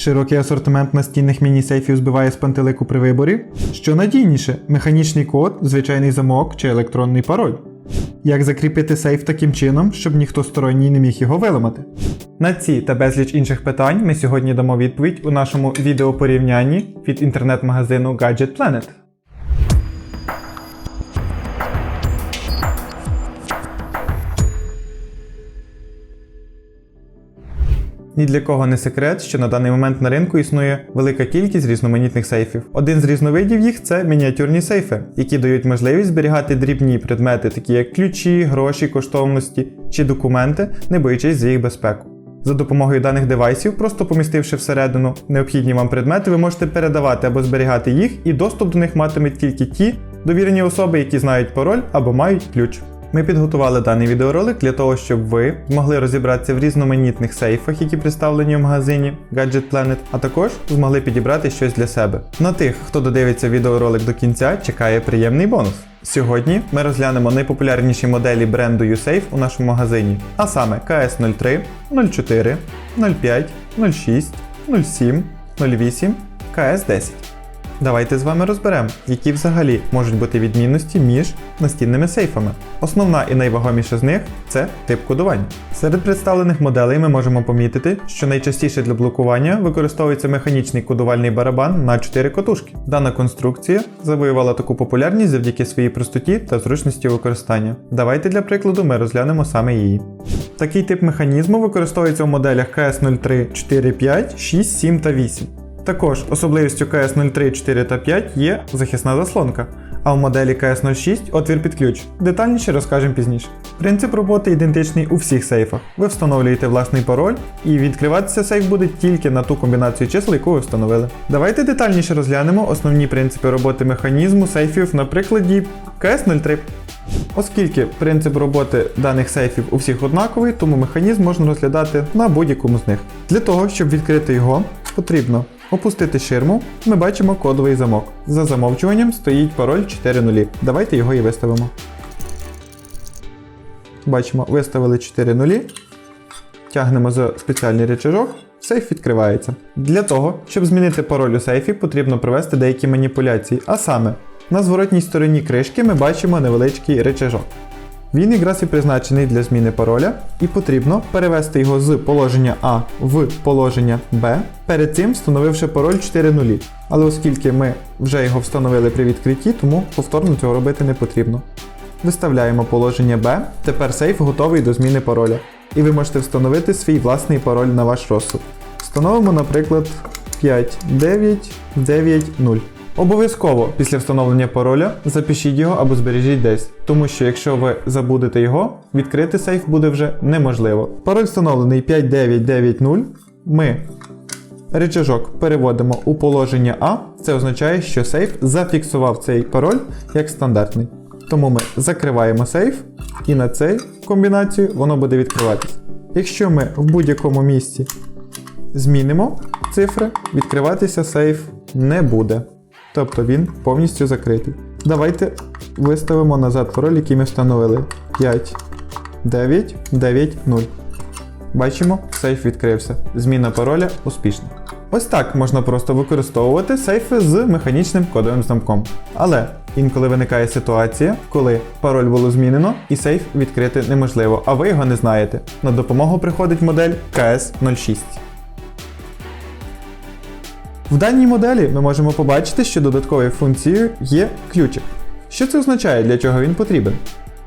Широкий асортимент настінних міні-сейфів збиває з пантелику при виборі. Що надійніше механічний код, звичайний замок чи електронний пароль. Як закріпити сейф таким чином, щоб ніхто сторонній не міг його виламати? На ці та безліч інших питань ми сьогодні дамо відповідь у нашому відеопорівнянні від інтернет-магазину Gadget Planet. Ні для кого не секрет, що на даний момент на ринку існує велика кількість різноманітних сейфів. Один з різновидів їх це мініатюрні сейфи, які дають можливість зберігати дрібні предмети, такі як ключі, гроші, коштовності чи документи, не боячись за їх безпеку. За допомогою даних девайсів, просто помістивши всередину необхідні вам предмети, ви можете передавати або зберігати їх, і доступ до них матимуть тільки ті довірені особи, які знають пароль або мають ключ. Ми підготували даний відеоролик для того, щоб ви змогли розібратися в різноманітних сейфах, які представлені в магазині Gadget Planet, а також змогли підібрати щось для себе. На тих, хто додивиться відеоролик до кінця, чекає приємний бонус. Сьогодні ми розглянемо найпопулярніші моделі бренду USafe у нашому магазині, а саме KS03, 04, 05, 06, 07, 08, KS10. Давайте з вами розберемо, які взагалі можуть бути відмінності між настінними сейфами. Основна і найвагоміша з них це тип кодування. Серед представлених моделей ми можемо помітити, що найчастіше для блокування використовується механічний кодувальний барабан на 4 котушки. Дана конструкція завоювала таку популярність завдяки своїй простоті та зручності використання. Давайте для прикладу ми розглянемо саме її. Такий тип механізму використовується у моделях KS03, 4, 5, 6, 7 та 8. Також особливістю KS03, 4 та 5 є захисна заслонка, а в моделі KS06 отвір під ключ. Детальніше розкажемо пізніше. Принцип роботи ідентичний у всіх сейфах. Ви встановлюєте власний пароль, і відкриватися сейф буде тільки на ту комбінацію чисел, яку ви встановили. Давайте детальніше розглянемо основні принципи роботи механізму сейфів на прикладі KS03. Оскільки принцип роботи даних сейфів у всіх однаковий, тому механізм можна розглядати на будь-якому з них. Для того, щоб відкрити його, потрібно опустити ширму, ми бачимо кодовий замок. За замовчуванням стоїть пароль 4.0. Давайте його і виставимо. Бачимо, виставили 4.0. Тягнемо за спеціальний рычажок, сейф відкривається. Для того, щоб змінити пароль у сейфі, потрібно провести деякі маніпуляції, а саме на зворотній стороні кришки ми бачимо невеличкий рычажок. Він якраз і призначений для зміни пароля, і потрібно перевести його з положення А в положення Б, перед цим встановивши пароль 4.0. Але оскільки ми вже його встановили при відкритті, тому повторно цього робити не потрібно. Виставляємо положення Б, тепер сейф готовий до зміни пароля. І ви можете встановити свій власний пароль на ваш розсуд. Встановимо, наприклад, 5990. Обов'язково після встановлення пароля запишіть його або збережіть десь, тому що якщо ви забудете його, відкрити сейф буде вже неможливо. Пароль встановлений 5990. Ми рычажок переводимо у положення А. Це означає, що сейф зафіксував цей пароль як стандартний. Тому ми закриваємо сейф і на цей комбінацію воно буде відкриватись. Якщо ми в будь-якому місці змінимо цифри, відкриватися сейф не буде. Тобто він повністю закритий. Давайте виставимо назад пароль, який ми встановили. 5, 9, 9, 0. Бачимо, сейф відкрився. Зміна пароля успішна. Ось так можна просто використовувати сейфи з механічним кодовим замком. Але інколи виникає ситуація, коли пароль було змінено і сейф відкрити неможливо, а ви його не знаєте. На допомогу приходить модель KS06. В даній моделі ми можемо побачити, що додатковою функцією є ключик. Що це означає, для чого він потрібен?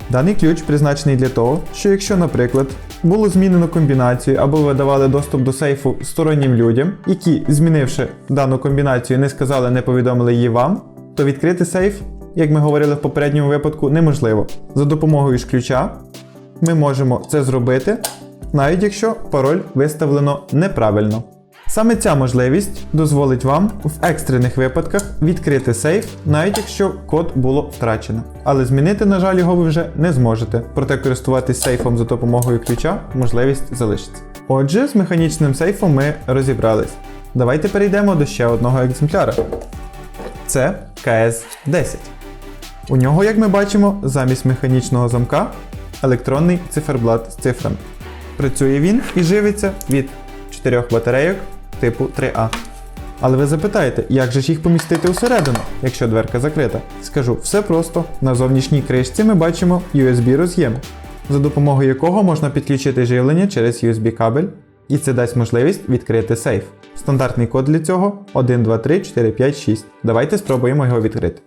Даний ключ призначений для того, що якщо, наприклад, було змінено комбінацію або ви давали доступ до сейфу стороннім людям, які, змінивши дану комбінацію, не сказали, не повідомили її вам, то відкрити сейф, як ми говорили в попередньому випадку, неможливо. За допомогою ж ключа ми можемо це зробити, навіть якщо пароль виставлено неправильно. Саме ця можливість дозволить вам в екстрених випадках відкрити сейф, навіть якщо код було втрачено. Але змінити, на жаль, його ви вже не зможете. Проте користуватись сейфом за допомогою ключа можливість залишиться. Отже, з механічним сейфом ми розібрались. Давайте перейдемо до ще одного екземпляра. Це КС-10. У нього, як ми бачимо, замість механічного замка електронний циферблат з цифрами. Працює він і живиться від 4 батарейок типу 3А. Але ви запитаєте, як же ж їх помістити усередину, якщо дверка закрита? Скажу, все просто. На зовнішній кришці ми бачимо USB роз'єм, за допомогою якого можна підключити живлення через USB кабель, і це дасть можливість відкрити сейф. Стандартний код для цього 1, 2, 3, 4, 5, 6. Давайте спробуємо його відкрити.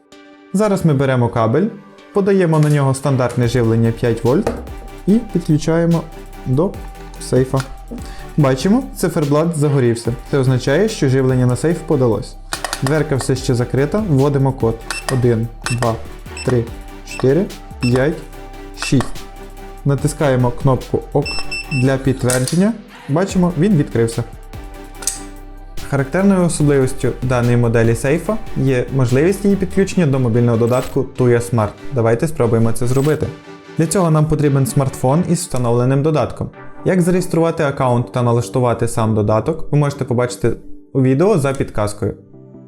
Зараз ми беремо кабель, подаємо на нього стандартне живлення 5 вольт і підключаємо до сейфа. Бачимо, циферблат загорівся. Це означає, що живлення на сейф подалось. Дверка все ще закрита, вводимо код 1, 2, 3, 4, 5, 6. Натискаємо кнопку ОК для підтвердження. Бачимо, він відкрився. Характерною особливістю даної моделі сейфа є можливість її підключення до мобільного додатку Tuya Smart. Давайте спробуємо це зробити. Для цього нам потрібен смартфон із встановленим додатком. Як зареєструвати аккаунт та налаштувати сам додаток, ви можете побачити у відео за підказкою.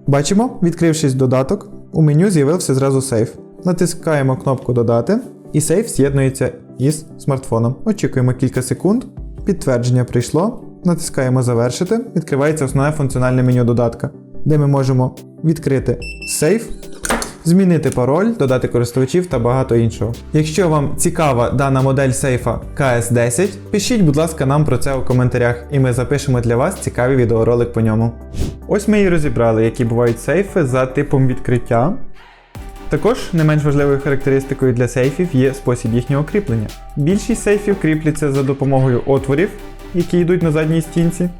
Бачимо, відкрившись додаток, у меню з'явився зразу сейф. Натискаємо кнопку Додати, і сейф з'єднується із смартфоном. Очікуємо кілька секунд. Підтвердження прийшло. Натискаємо Завершити. Відкривається основне функціональне меню додатка, де ми можемо відкрити сейф, змінити пароль, додати користувачів та багато іншого. Якщо вам цікава дана модель сейфа KS10, пишіть, будь ласка, нам про це у коментарях, і ми запишемо для вас цікавий відеоролик по ньому. Ось ми і розібрали, які бувають сейфи за типом відкриття. Також не менш важливою характеристикою для сейфів є спосіб їхнього кріплення. Більшість сейфів кріпляться за допомогою отворів, які йдуть на задній стінці,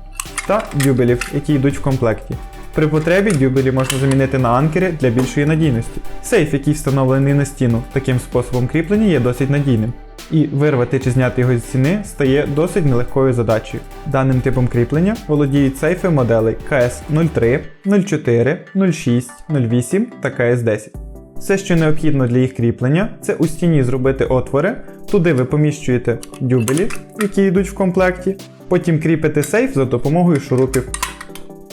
та дюбелів, які йдуть в комплекті. При потребі дюбелі можна замінити на анкери для більшої надійності. Сейф, який встановлений на стіну таким способом кріплення, є досить надійним. І вирвати чи зняти його з стіни стає досить нелегкою задачею. Даним типом кріплення володіють сейфи моделей KS03, 04, 06, 08 та KS10. Все, що необхідно для їх кріплення, це у стіні зробити отвори, туди ви поміщуєте дюбелі, які йдуть в комплекті, потім кріпите сейф за допомогою шурупів.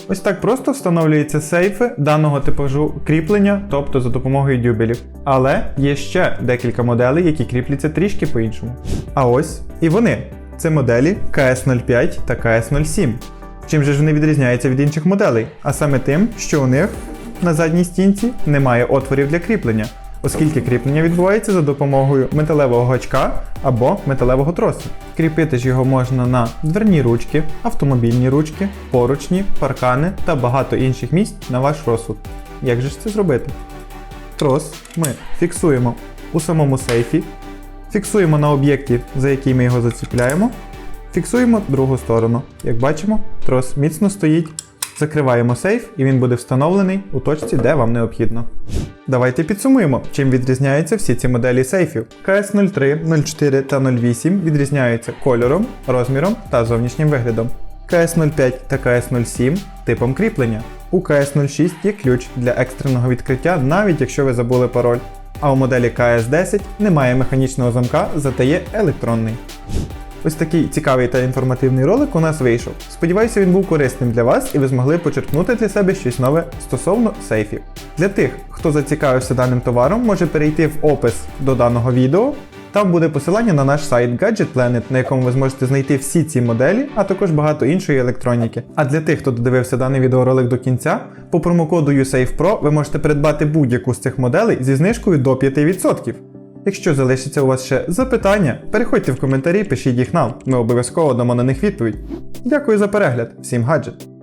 Ось так просто встановлюються сейфи даного типажу кріплення, тобто за допомогою дюбелів. Але є ще декілька моделей, які кріпляться трішки по-іншому. А ось і вони. Це моделі KS05 та KS07. Чим же ж вони відрізняються від інших моделей? А саме тим, що у них на задній стінці немає отворів для кріплення, оскільки кріплення відбувається за допомогою металевого гачка або металевого тросу. Кріпити ж його можна на дверні ручки, автомобільні ручки, поручні, паркани та багато інших місць на ваш розсуд. Як же ж це зробити? Трос ми фіксуємо у самому сейфі, фіксуємо на об'єкті, за який ми його заціпляємо, фіксуємо другу сторону. Як бачимо, трос міцно стоїть. Закриваємо сейф і він буде встановлений у точці, де вам необхідно. Давайте підсумуємо, чим відрізняються всі ці моделі сейфів. KS03, 04 та 08 відрізняються кольором, розміром та зовнішнім виглядом. KS05 та KS07 типом кріплення. У KS06 є ключ для екстреного відкриття, навіть якщо ви забули пароль. А у моделі KS10 немає механічного замка, зате є електронний. Ось такий цікавий та інформативний ролик у нас вийшов. Сподіваюся, він був корисним для вас і ви змогли почерпнути для себе щось нове стосовно сейфів. Для тих, хто зацікавився даним товаром, може перейти в опис до даного відео. Там буде посилання на наш сайт Gadget Planet, на якому ви зможете знайти всі ці моделі, а також багато іншої електроніки. А для тих, хто додивився даний відеоролик до кінця, по промокоду USAFEPRO ви можете придбати будь-яку з цих моделей зі знижкою до 5%. Якщо залишиться у вас ще запитання, переходьте в коментарі, пишіть їх нам. Ми обов'язково дамо на них відповідь. Дякую за перегляд, всім гаджет!